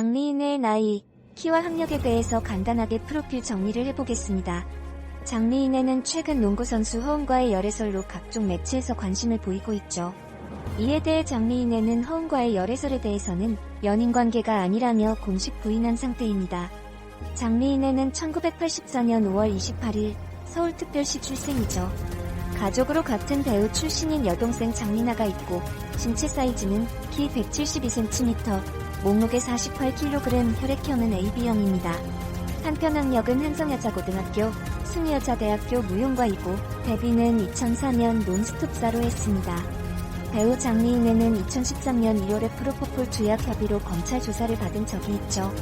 장미인의 나이, 키와 학력에 대해서 간단하게 프로필 정리를 해보겠습니다. 장미인에는 최근 농구선수 허웅과의 열애설로 각종 매체에서 관심을 보이고 있죠. 이에 대해 장미인에는 허웅과의 열애설에 대해서는 연인 관계가 아니라며 공식 부인한 상태입니다. 장미인에는 1984년 5월 28일 서울특별시 출생이죠. 가족으로 같은 배우 출신인 여동생 장민아가 있고 신체 사이즈는 키 172cm, 몸무게 48kg, 혈액형은 AB형입니다. 한편 학력은 한성여자고등학교, 승여자대학교 무용과이고 데뷔는 2004년 논스톱사로 했습니다. 배우 장미인에는 2013년 2월에 프로포폴 주약 협의로 검찰 조사를 받은 적이 있죠.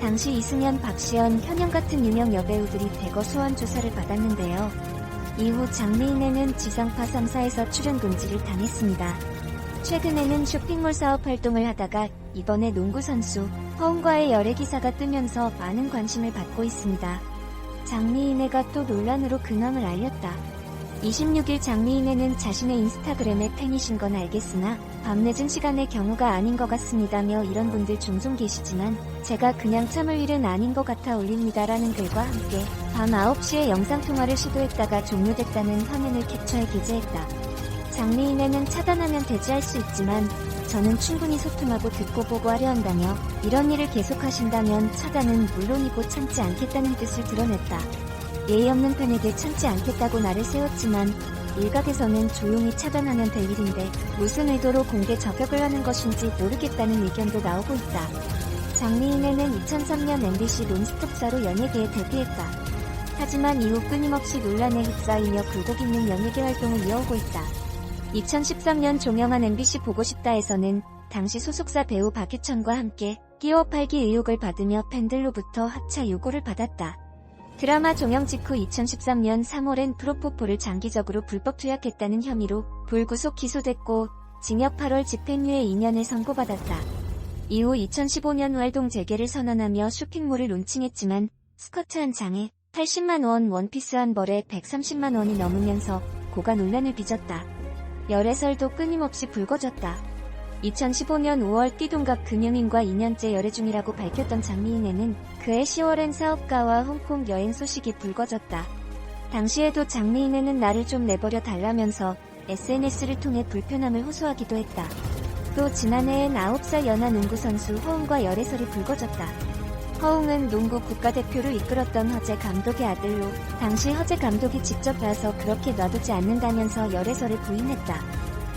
당시 이승현, 박시연, 현영 같은 유명 여배우들이 대거 소환 조사를 받았는데요. 이후 장미인에는 지상파 3사에서 출연 금지를 당했습니다. 최근에는 쇼핑몰 사업 활동을 하다가 이번에 농구 선수 허웅과의 열애 기사가 뜨면서 많은 관심을 받고 있습니다. 장미인애가 또 논란으로 근황을 알렸다. 26일 장미인애는 자신의 인스타그램에 팬이신 건 알겠으나 밤늦은 시간의 경우가 아닌 것 같습니다며 이런 분들 종종 계시지만 제가 그냥 참을 일은 아닌 것 같아 올립니다라는 글과 함께 밤 9시에 영상통화를 시도했다가 종료됐다는 화면을 캡처해 게재했다. 장미인애는 차단하면 대지할 수 있지만 저는 충분히 소통하고 듣고 보고 하려 한다며 이런 일을 계속하신다면 차단은 물론이고 참지 않겠다는 뜻을 드러냈다. 예의 없는 팬에게 참지 않겠다고 나를 세웠지만 일각에서는 조용히 차단하면 될 일인데 무슨 의도로 공개 저격을 하는 것인지 모르겠다는 의견도 나오고 있다. 장미인에는 2003년 MBC 논스톱사로 연예계에 데뷔했다. 하지만 이후 끊임없이 논란에 휩싸이며 굴곡 있는 연예계 활동을 이어오고 있다. 2013년 종영한 MBC 보고 싶다에서는 당시 소속사 배우 박유천과 함께 끼워 팔기 의혹을 받으며 팬들로부터 하차 요구를 받았다. 드라마 종영 직후 2013년 3월엔 프로포폴을 장기적으로 불법 투약했다는 혐의로 불구속 기소됐고 징역 8월 집행유예 2년을 선고받았다. 이후 2015년 활동 재개를 선언하며 쇼핑몰을 론칭했지만 스커트 한 장에 80만 원 원피스 한 벌에 130만 원이 넘으면서 고가 논란을 빚었다. 열애설도 끊임없이 불거졌다. 2015년 5월 띠동갑 금융인과 2년째 열애 중이라고 밝혔던 장미인에는 그해 10월엔 사업가와 홍콩 여행 소식이 불거졌다. 당시에도 장미인에는 나를 좀 내버려 달라면서 SNS를 통해 불편함을 호소하기도 했다. 또 지난해엔 9살 연하 농구 선수 허웅과 열애설이 불거졌다. 허웅은 농구 국가대표를 이끌었던 허재 감독의 아들로 당시 허재 감독이 직접 가서 그렇게 놔두지 않는다면서 열애설을 부인했다.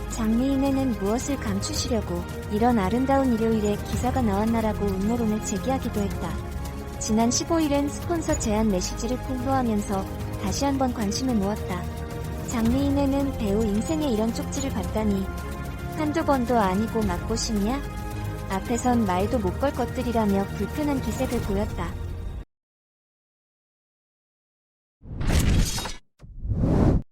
장미인에는 무엇을 감추시려고 이런 아름다운 일요일에 기사가 나왔나라고 음모론을 제기하기도 했다. 지난 15일엔 스폰서 제안 메시지를 공부하면서 다시 한번 관심을 모았다. 장미인에는 배우 인생에 이런 쪽지를 봤다니 한두 번도 아니고 맞고 싶냐? 앞에선 말도 못 걸 것들이라며 불편한 기색을 보였다.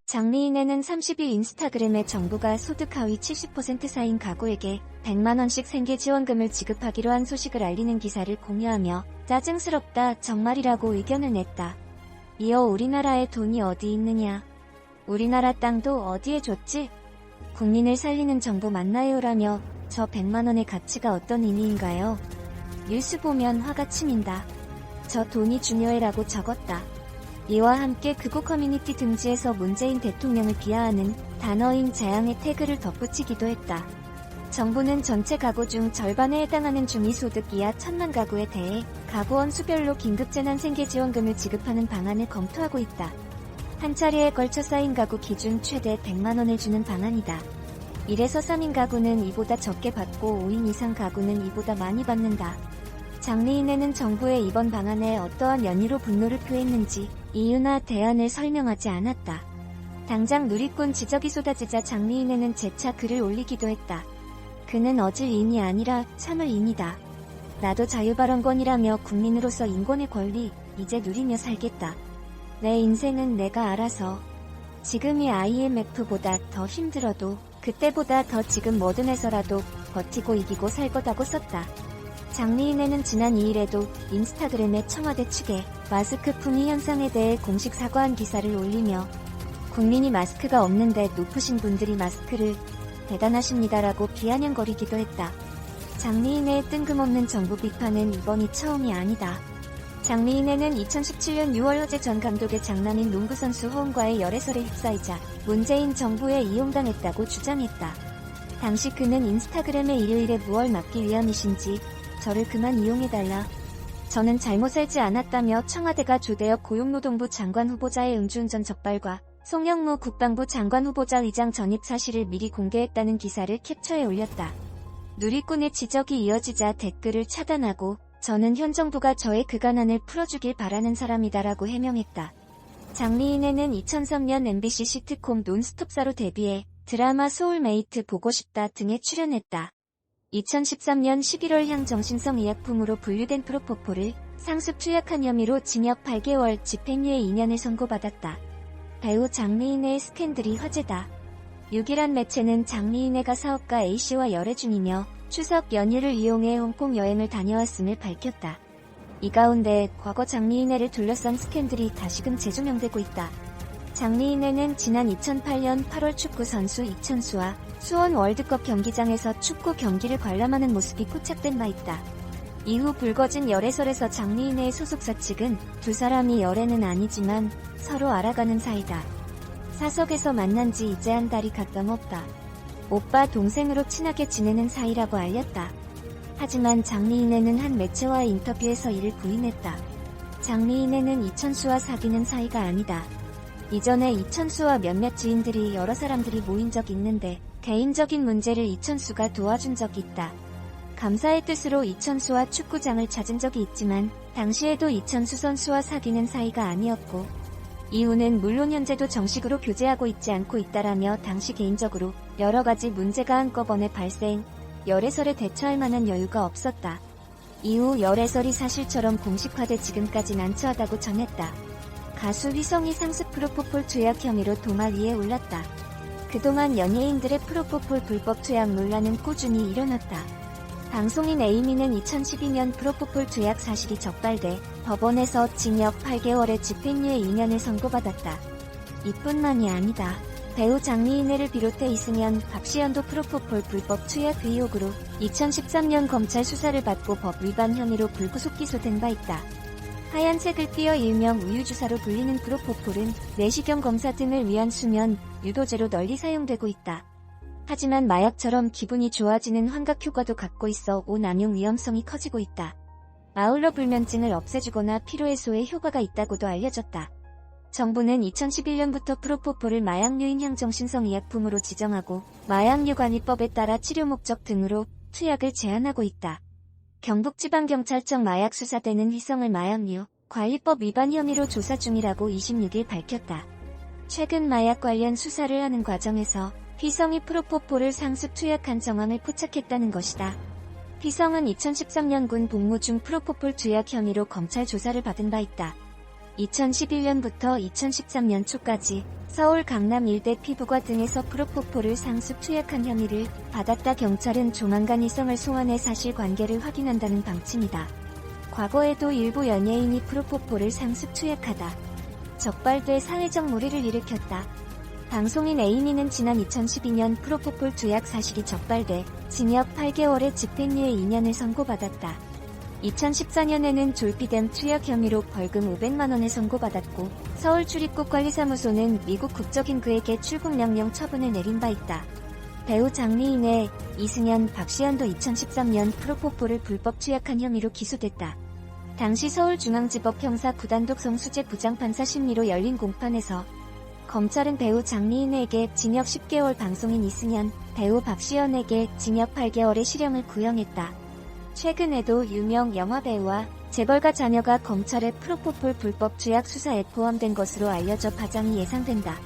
장미인에는 30일 인스타그램에 정부가 소득 하위 70% 사인 가구에게 100만원씩 생계 지원금을 지급하기로 한 소식을 알리는 기사를 공유하며 짜증스럽다 정말이라고 의견을 냈다. 이어 우리나라에 돈이 어디 있느냐. 우리나라 땅도 어디에 줬지? 국민을 살리는 정부 맞나요라며 저 100만원의 가치가 어떤 의미인가요? 뉴스 보면 화가 치민다. 저 돈이 중요해라고 적었다. 이와 함께 극우 커뮤니티 등지에서 문재인 대통령을 비하하는 단어인 재앙의 태그를 덧붙이기도 했다. 정부는 전체 가구 중 절반에 해당하는 중위소득 이하 천만 가구에 대해 가구원 수별로 긴급재난 생계지원금을 지급하는 방안을 검토하고 있다. 한 차례에 걸쳐 쌓인 가구 기준 최대 100만원을 주는 방안이다. 1에서 3인 가구는 이보다 적게 받고 5인 이상 가구는 이보다 많이 받는다. 장리인에는 정부의 이번 방안에 어떠한 연유로 분노를 표했는지 이유나 대안을 설명하지 않았다. 당장 누리꾼 지적이 쏟아지자 장리인에는 재차 글을 올리기도 했다. 그는 어질 인이 아니라 참을 인이다. 나도 자유발언권이라며 국민으로서 인권의 권리 이제 누리며 살겠다. 내 인생은 내가 알아서 지금이 IMF보다 더 힘들어도 그때보다 더 지금 뭐든 해서라도 버티고 이기고 살 거다고 썼다. 장리인에는 지난 2일에도 인스타그램에 청와대 측에 마스크 품위 현상에 대해 공식 사과한 기사를 올리며 국민이 마스크가 없는데 높으신 분들이 마스크를 대단하십니다라고 비아냥거리기도 했다. 장미인의 뜬금없는 정부 비판은 이번이 처음이 아니다. 장미인에는 2017년 6월 허재 전 감독의 장남인 농구선수 호응과의 열애설에 휩싸이자 문재인 정부에 이용당했다고 주장했다. 당시 그는 인스타그램에 일요일에 무얼 맡기 위함이신지 저를 그만 이용해달라. 저는 잘못 알지 않았다며 청와대가 조대엽 고용노동부 장관 후보자의 음주운전 적발과 송영무 국방부 장관 후보자 의장 전입 사실을 미리 공개했다는 기사를 캡처해 올렸다. 누리꾼의 지적이 이어지자 댓글을 차단하고 저는 현 정부가 저의 그간안을 풀어주길 바라는 사람이다라고 해명했다. 장미인에는 2003년 MBC 시트콤 논스톱사로 데뷔해 드라마 소울메이트 보고 싶다 등에 출연했다. 2013년 11월 향 정신성 의약품으로 분류된 프로포폴을 상습 투약한 혐의로 징역 8개월 집행유예 2년을 선고받았다. 배우 장미인의 스캔들이 화제다. 6일한 매체는 장미인애가 사업가 A씨와 열애 중이며 추석 연휴를 이용해 홍콩 여행을 다녀왔음을 밝혔다. 이 가운데 과거 장미인애를 둘러싼 스캔들이 다시금 재조명되고 있다. 장미인애는 지난 2008년 8월 축구 선수 이천수와 수원 월드컵 경기장에서 축구 경기를 관람하는 모습이 포착된 바 있다. 이후 불거진 열애설에서 장미인애의 소속사 측은 두 사람이 열애는 아니지만 서로 알아가는 사이다. 사석에서 만난 지 이제 한 달이 가까웠다. 오빠 동생으로 친하게 지내는 사이라고 알렸다. 하지만 장미인애는 한 매체와의 인터뷰에서 이를 부인했다. 장미인애는 이천수와 사귀는 사이가 아니다. 이전에 이천수와 몇몇 지인들이 여러 사람들이 모인 적 있는데 개인적인 문제를 이천수가 도와준 적이 있다. 감사의 뜻으로 이천수와 축구장을 찾은 적이 있지만 당시에도 이천수 선수와 사귀는 사이가 아니었고 이후는 물론 현재도 정식으로 교제하고 있지 않고 있다라며 당시 개인적으로 여러 가지 문제가 한꺼번에 발생, 열애설에 대처할 만한 여유가 없었다. 이후 열애설이 사실처럼 공식화돼 지금까지 난처하다고 전했다. 가수 휘성이 상습 프로포폴 투약 혐의로 도마 위에 올랐다. 그동안 연예인들의 프로포폴 불법 투약 논란은 꾸준히 일어났다. 방송인 에이미는 2012년 프로포폴 투약 사실이 적발돼 법원에서 징역 8개월의 집행유예 2년을 선고받았다. 이뿐만이 아니다. 배우 장미인애를 비롯해 이승연, 박시연도 프로포폴 불법 투약 의혹으로 2013년 검찰 수사를 받고 법 위반 혐의로 불구속 기소된 바 있다. 하얀색을 띄어 일명 우유주사로 불리는 프로포폴은 내시경 검사 등을 위한 수면, 유도제로 널리 사용되고 있다. 하지만 마약처럼 기분이 좋아지는 환각 효과도 갖고 있어 오남용 위험성이 커지고 있다. 아울러 불면증을 없애주거나 피로해소에 효과가 있다고도 알려졌다. 정부는 2011년부터 프로포폴을 마약류인 향정신성 의약품으로 지정하고 마약류관리법에 따라 치료 목적 등으로 투약을 제한하고 있다. 경북지방경찰청 마약수사대는 휘성을 마약류 관리법 위반 혐의로 조사 중이라고 26일 밝혔다. 최근 마약 관련 수사를 하는 과정에서 휘성이 프로포폴을 상습 투약한 정황을 포착했다는 것이다. 휘성은 2013년 군 복무 중 프로포폴 투약 혐의로 검찰 조사를 받은 바 있다. 2011년부터 2013년 초까지 서울 강남 일대 피부과 등에서 프로포폴을 상습 투약한 혐의를 받았다 경찰은 조만간 이성을 소환해 사실관계를 확인한다는 방침이다. 과거에도 일부 연예인이 프로포폴을 상습 투약하다. 적발돼 사회적 물의를 일으켰다. 방송인 에이미는 지난 2012년 프로포폴 투약 사실이 적발돼 징역 8개월의 집행유예 2년을 선고받았다. 2014년에는 졸피뎀 투약 혐의로 벌금 500만 원을 선고받았고 서울 출입국 관리사무소는 미국 국적인 그에게 출국 명령 처분을 내린 바 있다. 배우 장미인의 이승연, 박시현도 2013년 프로포폴을 불법 투약한 혐의로 기소됐다. 당시 서울중앙지법 형사 구단독 성수재 부장판사 심리로 열린 공판에서 검찰은 배우 장미인에게 징역 10개월 방송인 이승연, 배우 박시연에게 징역 8개월의 실형을 구형했다. 최근에도 유명 영화배우와 재벌가 자녀가 검찰의 프로포폴 불법 투약 수사에 포함된 것으로 알려져 파장이 예상된다.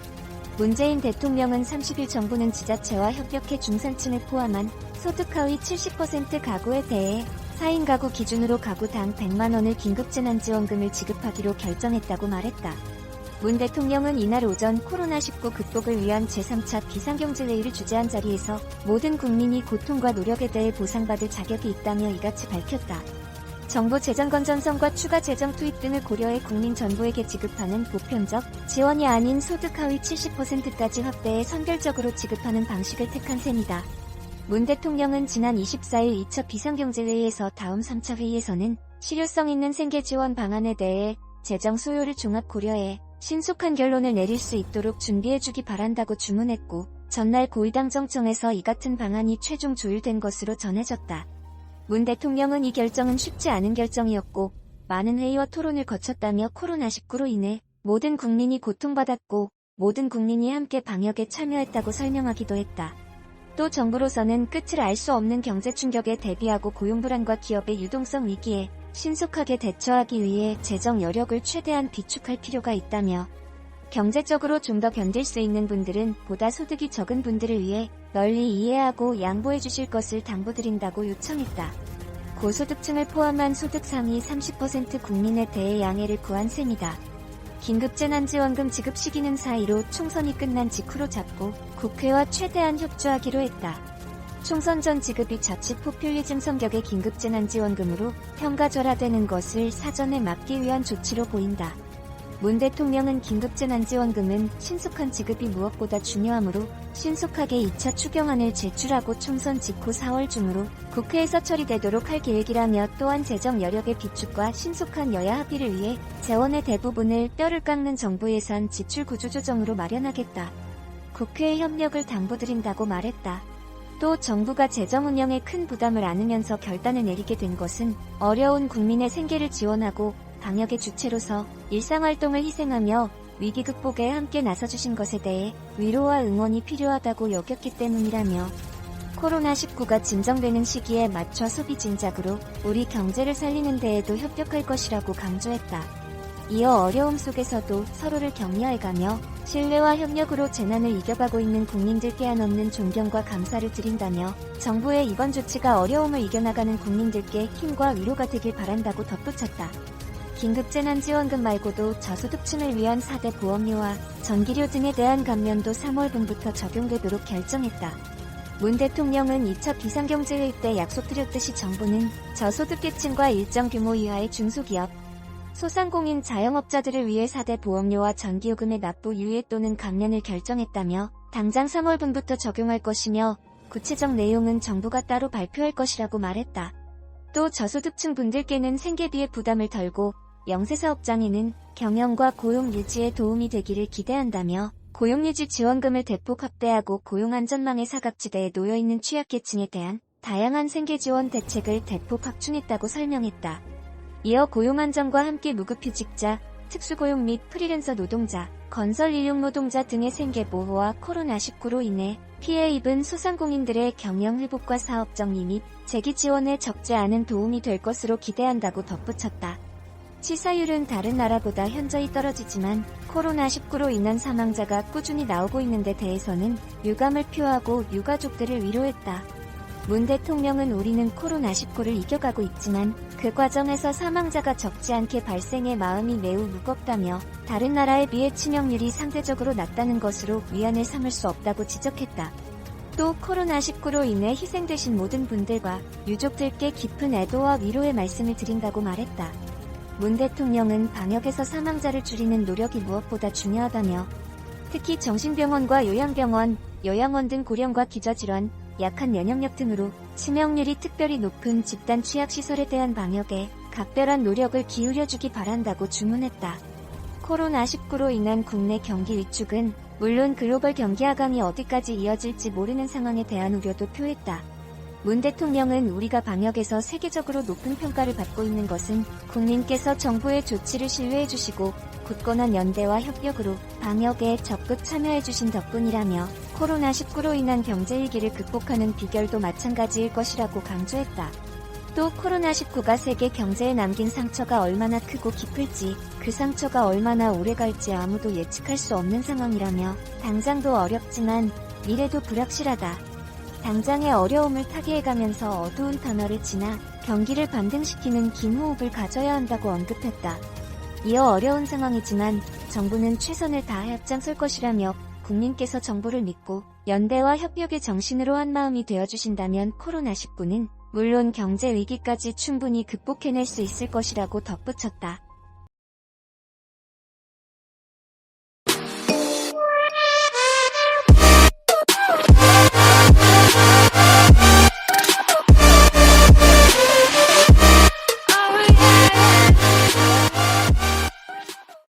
문재인 대통령은 30일 정부는 지자체와 협력해 중산층을 포함한 소득 하위 70% 가구에 대해 4인 가구 기준으로 가구당 100만 원을 긴급재난지원금을 지급하기로 결정했다고 말했다. 문 대통령은 이날 오전 코로나19 극복을 위한 제3차 비상경제회의를 주재한 자리에서 모든 국민이 고통과 노력에 대해 보상받을 자격이 있다며 이같이 밝혔다. 정부 재정 건전성과 추가 재정 투입 등을 고려해 국민 전부에게 지급하는 보편적 지원이 아닌 소득 하위 70%까지 확대해 선별적으로 지급하는 방식을 택한 셈이다. 문 대통령은 지난 24일 2차 비상경제회의에서 다음 3차 회의에서는 실효성 있는 생계 지원 방안에 대해 재정 소요를 종합 고려해 신속한 결론을 내릴 수 있도록 준비해주기 바란다고 주문했고 전날 고위당 정청에서 이 같은 방안이 최종 조율된 것으로 전해졌다. 문 대통령은 이 결정은 쉽지 않은 결정이었고 많은 회의와 토론을 거쳤다며 코로나19로 인해 모든 국민이 고통받았고 모든 국민이 함께 방역에 참여했다고 설명하기도 했다. 또 정부로서는 끝을 알 수 없는 경제 충격에 대비하고 고용 불안과 기업의 유동성 위기에 신속하게 대처하기 위해 재정 여력을 최대한 비축할 필요가 있다며 경제적으로 좀 더 견딜 수 있는 분들은 보다 소득이 적은 분들을 위해 널리 이해하고 양보해 주실 것을 당부드린다고 요청했다. 고소득층을 포함한 소득 상위 30% 국민에 대해 양해를 구한 셈이다. 긴급재난지원금 지급 시기는 사이로 총선이 끝난 직후로 잡고 국회와 최대한 협조하기로 했다. 총선 전 지급이 자칫 포퓰리즘 성격의 긴급 재난지원금으로 평가절하되는 것을 사전에 막기 위한 조치로 보인다. 문 대통령은 긴급재난지원금은 신속한 지급이 무엇보다 중요하므로 신속하게 2차 추경안을 제출하고 총선 직후 4월 중으로 국회에서 처리되도록 할 계획이라며 또한 재정 여력의 비축과 신속한 여야 합의를 위해 재원의 대부분을 뼈를 깎는 정부 예산 지출 구조 조정으로 마련하겠다. 국회의 협력을 당부드린다고 말했다. 또 정부가 재정 운영에 큰 부담을 안으면서 결단을 내리게 된 것은 어려운 국민의 생계를 지원하고 방역의 주체로서 일상활동을 희생하며 위기 극복에 함께 나서주신 것에 대해 위로와 응원이 필요하다고 여겼기 때문이라며 코로나19가 진정되는 시기에 맞춰 소비 진작으로 우리 경제를 살리는 데에도 협력할 것이라고 강조했다. 이어 어려움 속에서도 서로를 격려해가며 신뢰와 협력으로 재난을 이겨가고 있는 국민들께 한없는 존경과 감사를 드린다며 정부의 이번 조치가 어려움을 이겨나가는 국민들께 힘과 위로가 되길 바란다고 덧붙였다. 긴급재난지원금 말고도 저소득층을 위한 4대 보험료와 전기료 등에 대한 감면도 3월분부터 적용되도록 결정했다. 문 대통령은 2차 비상경제회의 때 약속드렸듯이 정부는 저소득계층과 일정 규모 이하의 중소기업, 소상공인 자영업자들을 위해 4대 보험료와 전기요금의 납부 유예 또는 감면을 결정했다며 당장 3월분부터 적용할 것이며 구체적 내용은 정부가 따로 발표할 것이라고 말했다. 또 저소득층 분들께는 생계비의 부담을 덜고 영세사업장에는 경영과 고용 유지에 도움이 되기를 기대한다며 고용유지 지원금을 대폭 확대하고 고용안전망의 사각지대에 놓여있는 취약계층에 대한 다양한 생계지원 대책을 대폭 확충했다고 설명했다. 이어 고용안정과 함께 무급휴직자, 특수고용 및 프리랜서 노동자, 건설 인력 노동자 등의 생계보호와 코로나19로 인해 피해 입은 소상공인들의 경영 회복과 사업 정리 및 재기 지원에 적지 않은 도움이 될 것으로 기대한다고 덧붙였다. 치사율은 다른 나라보다 현저히 떨어지지만 코로나19로 인한 사망자가 꾸준히 나오고 있는 데 대해서는 유감을 표하고 유가족들을 위로했다. 문 대통령은 우리는 코로나19를 이겨가고 있지만 그 과정에서 사망자가 적지 않게 발생해 마음이 매우 무겁다며 다른 나라에 비해 치명률이 상대적으로 낮다는 것으로 위안을 삼을 수 없다고 지적했다. 또 코로나19로 인해 희생되신 모든 분들과 유족들께 깊은 애도와 위로의 말씀을 드린다고 말했다. 문 대통령은 방역에서 사망자를 줄이는 노력이 무엇보다 중요하다며 특히 정신병원과 요양병원, 요양원 등 고령과 기저질환, 약한 면역력 등으로 치명률이 특별히 높은 집단 취약시설에 대한 방역에 각별한 노력을 기울여주기 바란다고 주문했다. 코로나19로 인한 국내 경기 위축은 물론 글로벌 경기 하강이 어디까지 이어질지 모르는 상황에 대한 우려도 표했다. 문 대통령은 우리가 방역에서 세계적으로 높은 평가를 받고 있는 것은 국민께서 정부의 조치를 신뢰해 주시고 굳건한 연대와 협력으로 방역에 적극 참여해 주신 덕분이라며 코로나19로 인한 경제 위기를 극복하는 비결도 마찬가지일 것이라고 강조했다. 또 코로나19가 세계 경제에 남긴 상처가 얼마나 크고 깊을지 그 상처가 얼마나 오래 갈지 아무도 예측할 수 없는 상황이라며 당장도 어렵지만 미래도 불확실하다. 당장의 어려움을 타개해가면서 어두운 터널을 지나 경기를 반등시키는 긴 호흡을 가져야 한다고 언급했다. 이어 어려운 상황이지만 정부는 최선을 다해 앞장설 것이라며 국민께서 정부를 믿고 연대와 협력의 정신으로 한 마음이 되어주신다면 코로나19는 물론 경제 위기까지 충분히 극복해낼 수 있을 것이라고 덧붙였다.